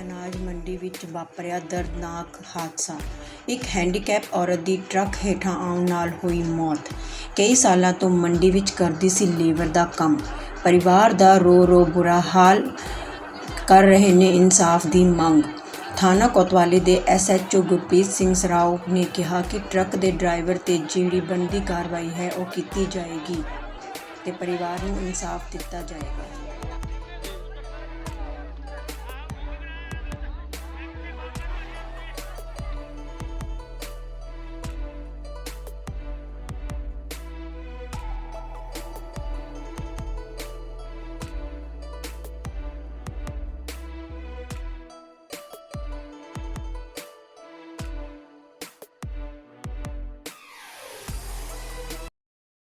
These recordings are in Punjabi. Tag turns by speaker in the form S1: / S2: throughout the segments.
S1: ਅਨਾਜ ਮੰਡੀ ਵਿੱਚ ਵਾਪਰਿਆ ਦਰਦਨਾਕ ਹਾਦਸਾ। ਇੱਕ ਹੈਂਡੀਕੈਪ ਔਰਤ ਦੀ ਟਰੱਕ ਹੇਠਾਂ ਆਉਣ ਨਾਲ ਹੋਈ ਮੌਤ। ਕਈ ਸਾਲਾਂ ਤੋਂ ਮੰਡੀ ਵਿੱਚ ਕਰਦੀ ਸੀ ਲੇਬਰ ਦਾ ਕੰਮ। ਪਰਿਵਾਰ ਦਾ ਰੋ ਰੋ ਬੁਰਾ ਹਾਲ ਕਰ ਰਹੇ ਨੇ ਇਨਸਾਫ ਦੀ ਮੰਗ। ਥਾਣਾ ਕੋਤਵਾਲੀ ਦੇ ਐਸਐਚਓ ਗੁਰਪ੍ਰੀਤ ਸਿੰਘ ਸਰਾਓ ਨੇ ਕਿਹਾ ਕਿ ਟਰੱਕ ਦੇ ਡਰਾਈਵਰ ਤੇ ਜਿਹੜੀ ਬਣਦੀ ਕਾਰਵਾਈ ਹੈ ਉਹ ਕੀਤੀ ਜਾਏਗੀ ਤੇ ਪਰਿਵਾਰ ਨੂੰ ਇਨਸਾਫ ਦਿੱਤਾ ਜਾਏਗਾ।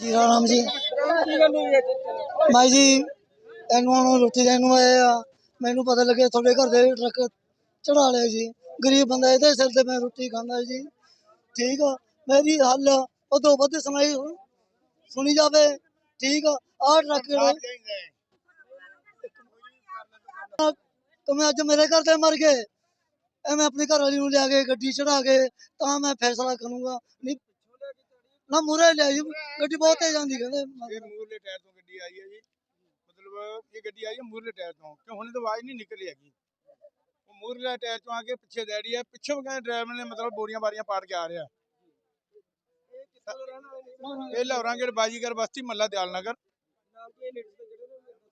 S2: ਜੀ ਰਾਮ ਜੀ। ਮੈਂ ਜੀ ਇਹਨੂੰ ਨੂੰ ਰੋਟੀ ਦੇਣ ਨੂੰ ਆਏ ਆ। ਮੈਨੂੰ ਪਤਾ ਲੱਗਿਆ ਤੁਹਾਡੇ ਘਰ ਦੇ ਟਰੱਕ ਚੜਾ ਲਿਆ ਜੀ। ਗਰੀਬ ਬੰਦਾ ਇਹਦੇ ਸਿਰ ਤੇ ਮੈਂ ਰੋਟੀ ਖਾਂਦਾ ਜੀ। ਠੀਕ ਆ ਮੇਰੀ ਹੱਲ ਤੋਂ ਵੱਧ ਸੁਣਾਈ ਸੁਣੀ ਜਾਵੇ। ਠੀਕ ਆ ਆਹ ਟਰੱਕ ਕਮੇ ਅੱਜ ਮੇਰੇ ਘਰ ਦੇ ਮਰ ਗਏ। ਐ ਮੈਂ ਆਪਣੀ ਘਰ ਵਾਲੀ ਨੂੰ ਲਿਆ ਕੇ ਗੱਡੀ ਚੜਾ ਕੇ ਤਾਂ ਮੈਂ ਫੈਸਲਾ ਕਰੂੰਗਾ। ਨਹੀਂ ਨਾ ਮੁਰੇ ਲੈ ਜੀ ਗੱਡੀ ਬਹੁਤ ਤੇਜ਼ ਆਉਂਦੀ ਕਹਿੰਦੇ।
S3: ਇਹ ਮੂਰਲੇ ਟਾਇਰ ਤੋਂ ਗੱਡੀ ਆਈ ਹੈ ਜੀ। ਮਤਲਬ ਇਹ ਗੱਡੀ ਆਈ ਹੈ ਮੂਰਲੇ ਟਾਇਰ ਤੋਂ ਕਿ ਹੁਣ ਤਾਂ ਆਵਾਜ਼ ਨਹੀਂ ਨਿਕਲੀ ਹੈਗੀ। ਉਹ ਮੂਰਲੇ ਟਾਇਰ ਤੋਂ ਆ ਕੇ ਪਿੱਛੇ ਡੈਡੀ ਹੈ ਪਿੱਛੋਂ ਵੀ ਕਹਿੰਦੇ ਡਰਾਈਵਰ ਨੇ ਮਤਲਬ ਬੋਰੀਆਂ ਬਾਰੀਆਂ ਪਾੜ ਕੇ ਆ ਰਿਹਾ। ਇਹ ਲੌਰਾਂਗੇੜ ਬਾਜੀਗਰ ਬਸਤੀ ਮੱਲਾ ਦਿਆਲ ਨਗਰ।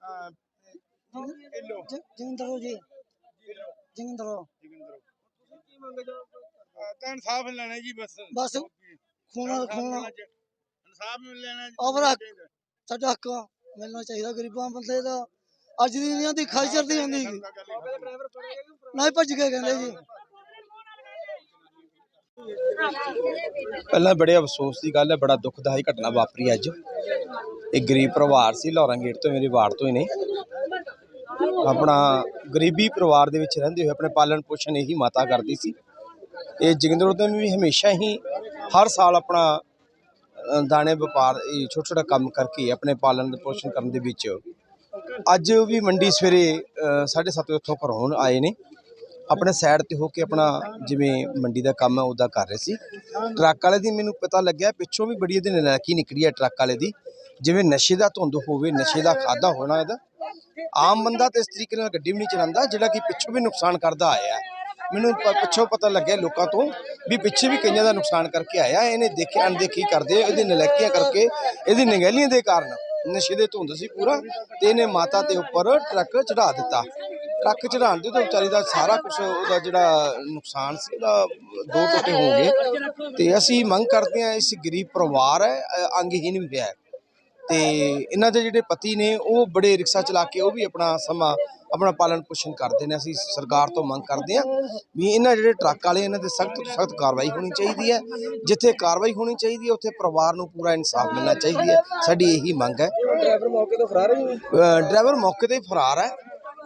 S3: ਹਾਂ, ਇਹ ਲੋ
S2: ਜ- ਜਗਿੰਦਰੋ ਜੀ। ਜਗਿੰਦਰੋ।
S3: ਤਾਂ ਇਨਸਾਫ ਲੈਣਾ ਜੀ ਬਸ।
S2: ਬਸ। ਖੂਨ ਖੂਨ
S3: ਇਨਸਾਫ ਮਿਲ ਲੈਣਾ
S2: ਅਵਰਾ ਸਾਡਾ ਹੱਕ ਮਿਲਣਾ ਚਾਹੀਦਾ ਗਰੀਬਾਂ ਬੰਦੇ ਦਾ। ਅੱਜ ਦੀ ਦੁਨੀਆ ਦੀ ਖਾਇਸ਼ਰ ਦੀ ਹੁੰਦੀ ਗੀ। ਨਾ ਹੀ ਭੱਜ ਕੇ ਕਹਿੰਦੇ ਜੀ।
S4: ਪਹਿਲਾਂ ਬੜੇ ਅਫਸੋਸ ਦੀ ਗੱਲ ਹੈ ਬੜਾ ਦੁਖਦਾਈ ਘਟਨਾ ਵਾਪਰੀ ਅੱਜ। ਇੱਕ ਗਰੀਬ ਪਰਿਵਾਰ ਸੀ ਲੋਰਾਂ ਗੇਟ ਤੋਂ ਮੇਰੇ ਵਾਰਡ ਤੋਂ ਹੀ ਨੇ ਆਪਣਾ ਗਰੀਬੀ ਪਰਿਵਾਰ ਦੇ ਵਿੱਚ ਰਹਿੰਦੇ ਹੋਏ ਆਪਣੇ ਪਾਲਣ ਪੋਸ਼ਣ ਇਹੀ ਮਾਤਾ ਕਰਦੀ ਸੀ। ਇਹ ਜਗਿੰਦਰ ਉਦਮ ਵੀ ਹਮੇਸ਼ਾ ਹੀ ਹਰ ਸਾਲ ਆਪਣਾ ਦਾਣੇ ਵਪਾਰ, ਇਹ ਛੋਟਾ ਛੋਟਾ ਕੰਮ ਕਰਕੇ ਆਪਣੇ ਪਾਲਣ ਪੋਸ਼ਣ ਕਰਨ ਦੇ ਵਿੱਚ ਅੱਜ ਵੀ ਮੰਡੀ ਸਵੇਰੇ 7:30 ਵਜੇ ਉੱਥੋਂ ਘਰੋਂ ਆਏ ਨੇ। ਆਪਣੇ ਸਾਈਡ ਤੇ ਹੋ ਕੇ ਆਪਣਾ ਜਿਵੇਂ ਮੰਡੀ ਦਾ ਕੰਮ ਹੈ ਉਹਦਾ ਕਰ ਰਹੇ ਸੀ। ਟਰੱਕ ਵਾਲੇ ਦੀ ਮੈਨੂੰ ਪਤਾ ਲੱਗਿਆ, ਪਿੱਛੋਂ ਵੀ ਬੜੀ ਇਹਦੀ ਨਲਾਇਕੀ ਨਿਕਲੀ ਹੈ ਟਰੱਕ ਵਾਲੇ ਦੀ। ਜਿਵੇਂ ਨਸ਼ੇ ਦਾ ਧੁੰਦ ਹੋਵੇ, ਨਸ਼ੇ ਦਾ ਖਾਦਾ ਹੋਣਾ ਇਹਦਾ। ਆਮ ਬੰਦਾ ਤੇ ਇਸ ਤਰੀਕੇ ਨਾਲ ਗੱਡੀ ਵੀ ਨਹੀਂ ਚਲਾਉਂਦਾ, ਜਿਹੜਾ ਕਿ ਪਿੱਛੋਂ ਵੀ ਨੁਕਸਾਨ ਕਰਦਾ ਆਇਆ। ਮੈਨੂੰ ਪ- ਪਿੱਛੋਂ ਪਤਾ ਲੱਗਿਆ ਲੋਕਾਂ ਤੋਂ ਵੀ ਪਿੱਛੇ ਵੀ ਕਈਆਂ ਦਾ ਨੁਕਸਾਨ ਕਰਕੇ ਆਇਆ ਇਹਨੇ ਦੇਖਿਆ ਅਣਦੇਖੀ ਕਰਦੇ ਇਹਦੇ ਨਲਾਇਕੀਆਂ ਕਰਕੇ ਇਹਦੀ ਨਗਹਿਲੀਆਂ ਦੇ ਕਾਰਨ ਨਸ਼ੇ ਦੇ ਧੁੰਦ ਸੀ ਪੂਰਾ ਤੇ ਇਹਨੇ ਮਾਤਾ ਦੇ ਉੱਪਰ ਟਰੱਕ ਚੜਾ ਦਿੱਤਾ। ਟਰੱਕ ਚੜਾਉਣ ਦੇ ਤੋਂ ਵਿਚਾਰੀ ਦਾ ਸਾਰਾ ਕੁਝ ਉਹਦਾ ਜਿਹੜਾ ਨੁਕਸਾਨ ਸੀ ਉਹਦਾ ਦੋ ਟੋਟੇ ਹੋ ਗਏ ਤੇ ਅਸੀਂ ਮੰਗ ਕਰਦੇ ਹਾਂ ਇਸ ਗਰੀਬ ਪਰਿਵਾਰ ਹੈ ਅ, ਅੰਗਹੀਨ ਵੀ ਹੈ। ਤੇ ਇਹਨਾਂ ਦੇ ਜਿਹੜੇ ਪਤੀ ਨੇ ਉਹ ਬੜੇ ਰਿਕਸ਼ਾ ਚਲਾ ਕੇ ਉਹ ਵੀ ਆਪਣਾ ਸਮਾਂ ਆਪਣਾ ਪਾਲਣ ਪੋਸ਼ਣ ਕਰਦੇ ਨੇ ਅਸੀਂ ਸਰਕਾਰ ਤੋਂ ਮੰਗ ਕਰਦੇ ਹਾਂ ਵੀ ਇਹਨਾਂ ਜਿਹੜੇ ਟਰੱਕ ਵਾਲੇ ਇਹਨਾਂ ਤੇ ਸਖਤ ਤੋਂ ਸਖਤ ਕਾਰਵਾਈ ਹੋਣੀ ਚਾਹੀਦੀ ਹੈ। ਜਿੱਥੇ ਕਾਰਵਾਈ ਹੋਣੀ ਚਾਹੀਦੀ ਹੈ ਉੱਥੇ ਪਰਿਵਾਰ ਨੂੰ ਪੂਰਾ ਇਨਸਾਫ ਮਿਲਣਾ ਚਾਹੀਦੀ ਹੈ। ਸਾਡੀ ਇਹੀ ਮੰਗ ਹੈ।
S2: ਡਰਾਈਵਰ ਮੌਕੇ ਤੋਂ ਫਰਾਰ ਹੈ
S4: ਡਰਾਈਵਰ ਮੌਕੇ ਤੇ ਫਰਾਰ ਹੈ।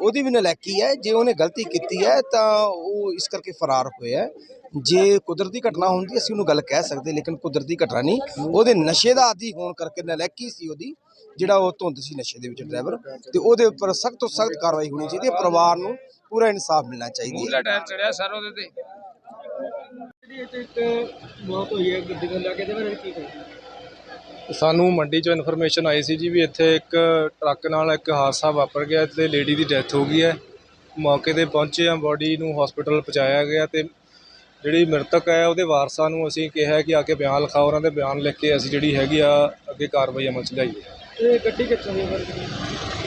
S4: ਉਹਦੀ ਵੀ ਨਲਾਇਕੀ ਹੈ। ਜੇ ਉਹਨੇ ਗਲਤੀ ਕੀਤੀ ਹੈ ਤਾਂ ਉਹ ਇਸ ਕਰਕੇ ਫਰਾਰ ਹੋਇਆ ਹੈ। ਜੇ ਕੁਦਰਤੀ ਘਟਨਾ ਹੁੰਦੀ ਅਸੀਂ ਉਹਨੂੰ ਗੱਲ ਕਹਿ ਸਕਦੇ ਲੇਕਿਨ ਕੁਦਰਤੀ ਘਟਨਾ ਨਹੀਂ। ਉਹਦੇ ਨਸ਼ੇ ਦਾ ਆਦੀ ਹੋਣ ਕਰਕੇ ਨਲਾਇਕੀ ਸੀ ਉਹਦੀ। ਜਿਹੜਾ ਉਹ ਧੁੰਦ ਸੀ ਨਸ਼ੇ ਦੇ ਵਿੱਚ ਡਰਾਈਵਰ ਤੇ ਉਹਦੇ ਉੱਪਰ ਸਖਤ ਤੋਂ ਸਖਤ ਕਾਰਵਾਈ ਹੋਣੀ ਚਾਹੀਦੀ ਹੈ ਪਰਿਵਾਰ ਨੂੰ ਪੂਰਾ ਇਨਸਾਫ ਮਿਲਣਾ ਚਾਹੀਦਾ ਹੈ।
S5: ਟਾਇਰ ਚੜਿਆ ਸਰ ਉਹਦੇ ਤੇ। ਸਾਨੂੰ ਮੰਡੀ ਚੋਂ ਇਨਫੋਰਮੇਸ਼ਨ ਆਈ ਸੀ ਜੀ ਵੀ ਇੱਥੇ ਇੱਕ ਟਰੱਕ ਨਾਲ ਇੱਕ ਹਾਦਸਾ ਵਾਪਰ ਗਿਆ ਤੇ ਲੇਡੀ ਦੀ ਡੈਥ ਹੋ ਗਈ ਹੈ। ਮੌਕੇ ਤੇ ਪਹੁੰਚੇ ਆ ਬੋਡੀ ਨੂੰ ਹਸਪੀਟਲ ਪਹੁੰਚਾਇਆ ਗਿਆ ਤੇ ਜਿਹੜੀ ਮ੍ਰਿਤਕ ਹੈ ਉਹਦੇ ਵਾਰਸਾਂ ਨੂੰ ਅਸੀਂ ਕਿਹਾ ਕਿ ਆ ਕੇ ਬਿਆਨ ਲਿਖਾਓ ਉਹਨਾਂ ਦੇ ਬਿਆਨ ਲਿਖ ਕੇ ਅਸੀਂ ਜਿਹੜੀ ਹੈਗੀ ਆ ਅੱਗੇ ਕਾਰਵਾਈ ਅਮਲ ਚ ਲਿਆਈਏ।
S2: ਇਹ ਗੱਡੀ ਕਿੱਥੋਂ ਦੀ ਹੈ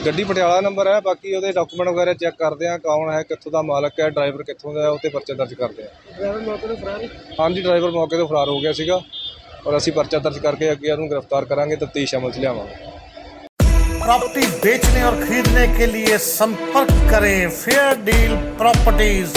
S5: ਗੱਡੀ ਪਟਿਆਲਾ ਨੰਬਰ ਹੈ ਬਾਕੀ ਉਹਦੇ ਡਾਕੂਮੈਂਟ ਵਗੈਰਾ ਚੈੱਕ ਕਰਦੇ ਆ ਕੌਣ ਹੈ ਕਿੱਥੋਂ ਦਾ ਮਾਲਕ ਹੈ ਡਰਾਈਵਰ ਕਿੱਥੋਂ ਦਾ ਹੈ ਉਹ ਤੇ ਪਰਚਾ ਦਰਜ ਕਰਦੇ ਆ
S2: ਡਰਾਈਵਰ ਮੌਕੇ ਤੋਂ ਫਰਾਰ ਹੈ
S5: ਹਾਂਜੀ ਡਰਾਈਵਰ ਮੌਕੇ ਤੋਂ ਫਰਾਰ ਹੋ ਗਿਆ ਸੀਗਾ ਔਰ ਅਸੀਂ ਪਰਚਾ ਦਰਜ ਕਰਕੇ ਅੱਗੇ ਉਹਨੂੰ ਗ੍ਰਿਫਤਾਰ ਕਰਾਂਗੇ ਤਫਤੀਸ਼ ਅਮਲ 'ਚ ਲਿਆਵਾਂਗੇ
S6: प्रॉपर्टी बेचने और खरीदने के लिए संपर्क करें फेयर डील प्रॉपर्टीज